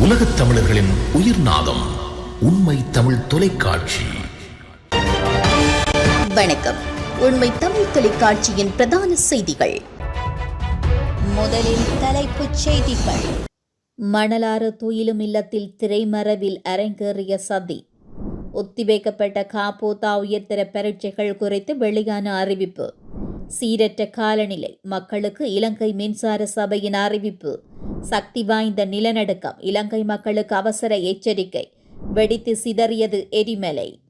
உலகத் தமிழர்களின் உயிர் நாதம் உண்மை தமிழ் தொலைக்காட்சி. வணக்கம். உண்மை தமிழ் தொலைக்காட்சியின் பிரதான செய்திகள். முதலில் தலைப்புச் செய்திகள். மணலாறு துயிலும் இல்லத்தில் திரைமறைவில் அரங்கேறிய சதி. ஒத்திவைக்கப்பட்ட காப்போதா உயர்தர பரீட்சைகள் குறித்து வெளியான அறிவிப்பு. சீரற்ற காலநிலை மக்களுக்கு இலங்கை மின்சார சபையின் அறிவிப்பு. சக்தி வாய்ந்த நிலநடுக்கம் இலங்கை மக்களுக்கு அவசர எச்சரிக்கை வெடித்து சிதறியது எரிமலை.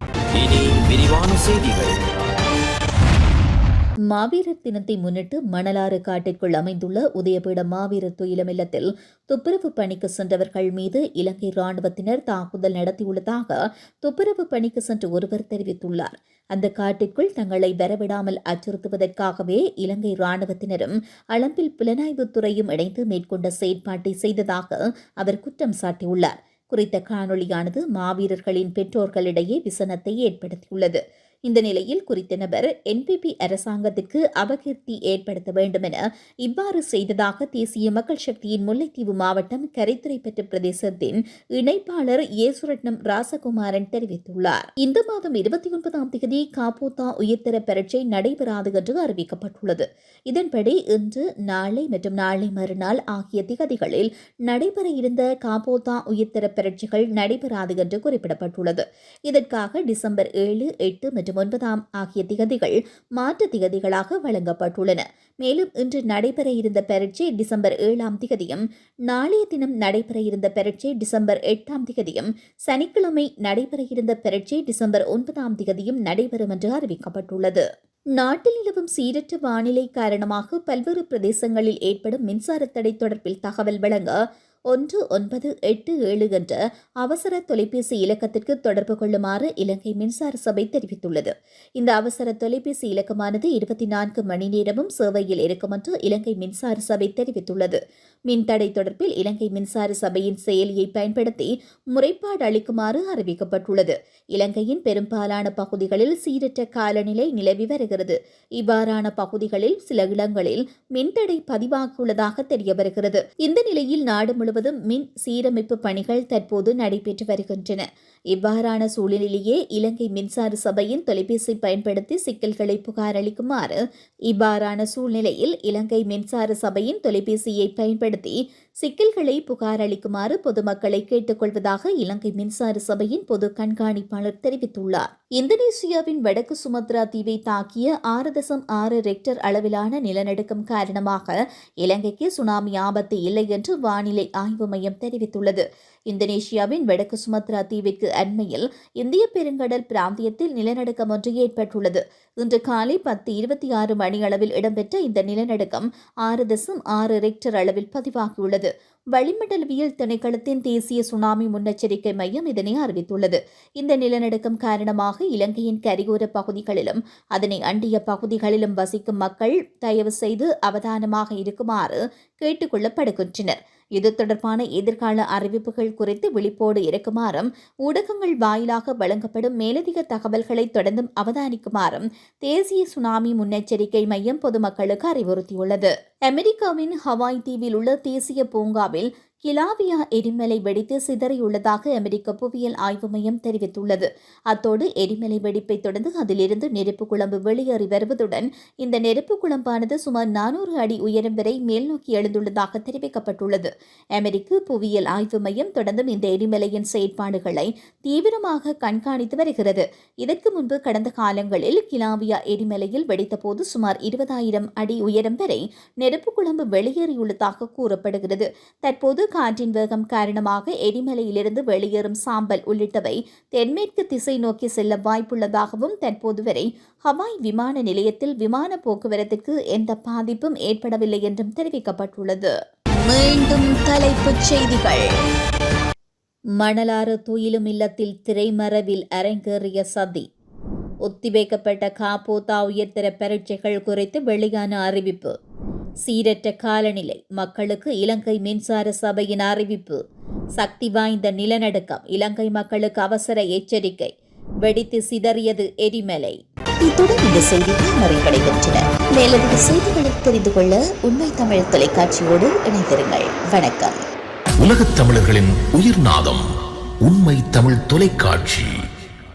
மாவீரர் தினத்தை முன்னிட்டு மணலாறு காட்டிற்குள் அமைந்துள்ள உதயபீட மாவீரர் துயிலம் இல்லத்தில் துப்புரவு பணிக்கு சென்றவர்கள் மீது இலங்கை ராணுவத்தினர் தாக்குதல் நடத்தியுள்ளதாக துப்புரவு பணிக்கு சென்ற ஒருவர் தெரிவித்துள்ளார். அந்த காட்டிற்குள் தங்களை வரவிடாமல் அச்சுறுத்துவதற்காகவே இலங்கை ராணுவத்தினரும் அளம்பில் புலனாய்வுத் துறையும் இணைந்து மேற்கொண்ட செயற்பாட்டை செய்ததாக அவர் குற்றம் சாட்டியுள்ளார். குறித்த காணொளியானது மாவீரர்களின் பெற்றோர்களிடையே விசனத்தை ஏற்படுத்தியுள்ளது. இந்த நிலையில் குறித்த நபர் என்பிபி அரசாங்கத்திற்கு அபகீர்த்தி ஏற்படுத்த வேண்டும் என இவ்வாறு செய்ததாக தேசிய மக்கள் சக்தியின் முல்லைத்தீவு மாவட்டம் கரைத்துறைப்பற்று பிரதேசத்தின் இணைப்பாளர் ஏசுரட்னம் ராசகுமாரன் தெரிவித்துள்ளார். இந்த மாதம் இருபத்தி ஒன்பதாம் தேதி காப்போத்தா உயர்தர பரீட்சை நடைபெறாது என்று அறிவிக்கப்பட்டுள்ளது. இதன்படி இன்று நாளை மற்றும் நாளை மறுநாள் ஆகிய திகதிகளில் நடைபெற இருந்த காப்போத்தா உயர்தர பரீட்சைகள் நடைபெறாது என்று குறிப்பிடப்பட்டுள்ளது. இதற்காக டிசம்பர் ஏழு எட்டு மற்றும் மற்றும் ஒன்பதாம் ஆகிய திகதிகள் மாற்று திகதிகளாக வழங்கப்பட்டுள்ளன. மேலும் இன்று நடைபெற இருந்த பரீட்சை டிசம்பர் ஏழாம் திகதியும் நாளைய தினம் நடைபெற இருந்த பரீட்சை டிசம்பர் எட்டாம் திகதியும் சனிக்கிழமை நடைபெற இருந்த பரீட்சை டிசம்பர் ஒன்பதாம் திகதியும் நடைபெறும் என்று அறிவிக்கப்பட்டுள்ளது. நாட்டில் நிலவும் சீரற்ற வானிலை காரணமாக பல்வேறு பிரதேசங்களில் ஏற்படும் மின்சார தடை தொடர்பில் தகவல் வழங்க ஒன்று ஒன்பது எட்டு ஏழு என்ற அவசர தொலைபேசி இலக்கத்திற்கு தொடர்பு கொள்ளுமாறு இலங்கை மின்சார சபை தெரிவித்துள்ளது. இந்த அவசர தொலைபேசி இலக்கமானது இருபத்தி நான்கு மணி நேரமும் சேவையில் இருக்கும் என்று இலங்கை மின்சார சபை தெரிவித்துள்ளது. மின்தடை தொடர்பில் இலங்கை மின்சார சபையின் செயலியை பயன்படுத்தி முறைப்பாடு அளிக்குமாறு அறிவிக்கப்பட்டுள்ளது. இலங்கையின் பெரும்பாலான பகுதிகளில் சீரற்ற காலநிலை நிலவி வருகிறது. இவ்வாறான பகுதிகளில் சில இடங்களில் மின்தடை பதிவாகியுள்ளதாக தெரிய வருகிறது. இந்த நிலையில் நாடு முழுவதும் மின் சீரமைப்பு பணிகள் தற்போது நடைபெற்று வருகின்றன. இவ்வாறான சூழ்நிலையிலேயே இலங்கை மின்சார சபையின் தொலைபேசி பயன்படுத்தி சிக்கல்களை புகார் அளிக்குமாறு இவ்வாறான சூழ்நிலையில் இலங்கை மின்சார சபையின் தொலைபேசியை பயன்படுத்தி சிக்கல்களை புகார் அளிக்குமாறு பொதுமக்களை கேட்டுக்கொள்வதாக இலங்கை மின்சார சபையின் பொது கண்காணிப்பாளர் தெரிவித்துள்ளார். இந்தோனேசியாவின் வடக்கு சுமத்ரா தீவை தாக்கிய ஆறு தசம் ஆறு ரெக்டர் அளவிலான நிலநடுக்கம் காரணமாக இலங்கைக்கு சுனாமி ஆபத்து இல்லை என்று வானிலை ஆய்வு மையம் தெரிவித்துள்ளது. இந்தோனேஷியாவின் வடக்கு சுமத்ரா தீவிற்கு அண்மையில் இந்திய பெருங்கடல் பிராந்தியத்தில் நிலநடுக்கம் ஒன்று ஏற்பட்டுள்ளது. இன்று காலை பத்து இருபத்தி ஆறு மணியளவில் இடம்பெற்ற இந்த நிலநடுக்கம் ஆறு தசம் ஆறு ரெக்டர் அளவில் பதிவாகியுள்ளது. வளிமண்டலவியல் திணைக்களத்தின் தேசிய சுனாமி முன்னெச்சரிக்கை மையம் இதனை அறிவித்துள்ளது. இந்த நிலநடுக்கம் காரணமாக இலங்கையின் கரையோர பகுதிகளிலும் அதனை அண்டிய பகுதிகளிலும் வசிக்கும் மக்கள் தயவு செய்து அவதானமாக இருக்குமாறு கேட்டுக் கொள்ளப்படுகின்றனர். இது தொடர்பான எதிர்கால அறிவிப்புகள் குறித்து விழிப்போடு இருக்குமாறும் ஊடகங்கள் வாயிலாக வழங்கப்படும் மேலதிக தகவல்களை தொடர்ந்தும் அவதானிக்குமாறும் தேசிய சுனாமி முன்னெச்சரிக்கை மையம் பொதுமக்களுக்கு அறிவுறுத்தியுள்ளது. அமெரிக்காவின் ஹவாய் தீவில் உள்ள தேசிய பூங்காவில் கிலாவியா எரிமலை வெடித்து சிதறியுள்ளதாக அமெரிக்க புவியியல் ஆய்வு மையம் தெரிவித்துள்ளது. அத்தோடு எரிமலை வெடிப்பை தொடர்ந்து அதிலிருந்து நெருப்பு குழம்பு வெளியேறி வருவதுடன் இந்த நெருப்பு குழம்பானது சுமார் நானூறு அடி உயரம் வரை மேல்நோக்கி எழுந்துள்ளதாக தெரிவிக்கப்பட்டுள்ளது. அமெரிக்க புவியியல் ஆய்வு மையம் தொடர்ந்தும் இந்த எரிமலையின் செயற்பாடுகளை தீவிரமாக கண்காணித்து வருகிறது. இதற்கு முன்பு கடந்த காலங்களில் கிலாவியா எரிமலையில் வெடித்தபோது சுமார் இருபதாயிரம் அடி உயரம் வரை நெருப்பு குழம்பு வெளியேறியுள்ளதாக கூறப்படுகிறது. தற்போது காற்றின் வேகம் காரணமாக எரிமலையிலிருந்து வெளியேறும் சாம்பல் உள்ளிட்டவை தென்மேற்கு திசை நோக்கி செல்ல வாய்ப்புள்ளதாகவும் தற்போது வரை ஹவாய் விமான நிலையத்தில் விமான போக்குவரத்துக்கு எந்த பாதிப்பும் ஏற்படவில்லை என்றும் தெரிவிக்கப்பட்டுள்ளது. மீண்டும் தலைப்புச் செய்திகள். மணலாறு துயிலும் இல்லத்தில் திரைமறைவில் அரங்கேறிய சதி. ஒத்திவைக்கப்பட்ட காப்போதா உயர்தர பரீட்சைகள் குறித்து வெளியான அறிவிப்பு. சீரற்ற காலநிலை. மக்களுக்கு இலங்கை மின்சார சபையின் அறிவிப்பு. சக்தி வாய்ந்த நிலநடுக்கம். இலங்கை மக்களுக்கு அவசர எச்சரிக்கை. வெடித்து சிதறியது எரிமலை. இத்துடன் இந்த செய்திகள் நிறைவடைகின்றன. மேலதிக செய்திகளை தெரிந்து கொள்ள உண்மை தமிழ் தொலைக்காட்சியோடு இணைந்திருங்கள். வணக்கம். உலகத் தமிழர்களின் உயிர்நாதம் உண்மை தமிழ் தொலைக்காட்சி.